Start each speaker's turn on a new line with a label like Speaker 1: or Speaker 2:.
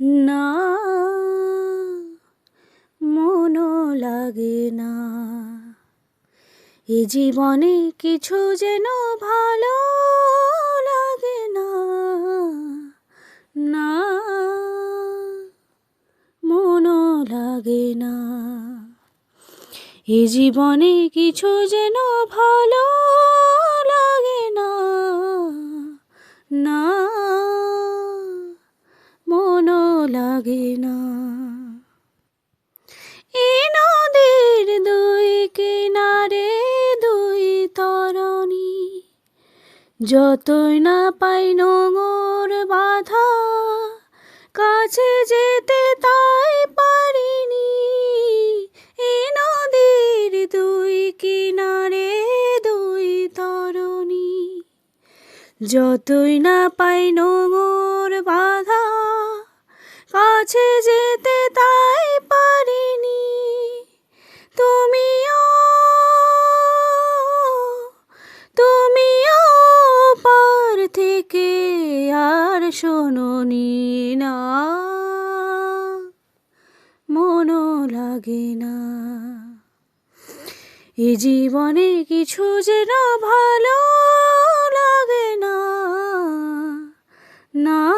Speaker 1: না, মনও লাগে না। এ জীবনে কিছু যেন ভালো লাগে না। না, মনও লাগে না। এ জীবনে কিছু যেন ভালো লাগে না। না মনও লাগে না। এ নদীর দুই কিনারে দুই তরণী, যতই না পাই নোঙর বাধা, কাছে যেতে তাই পারিনি। এ নদীর দুই কিনারে দুই তরণী, যতই না পাই নোঙর বাধা কাছে যেতে তাই পারিনি। তুমিও তুমিও পার থেকে আর শোনি না। মনো লাগে না। এ জীবনে কিছু যেন ভালো লাগে না। না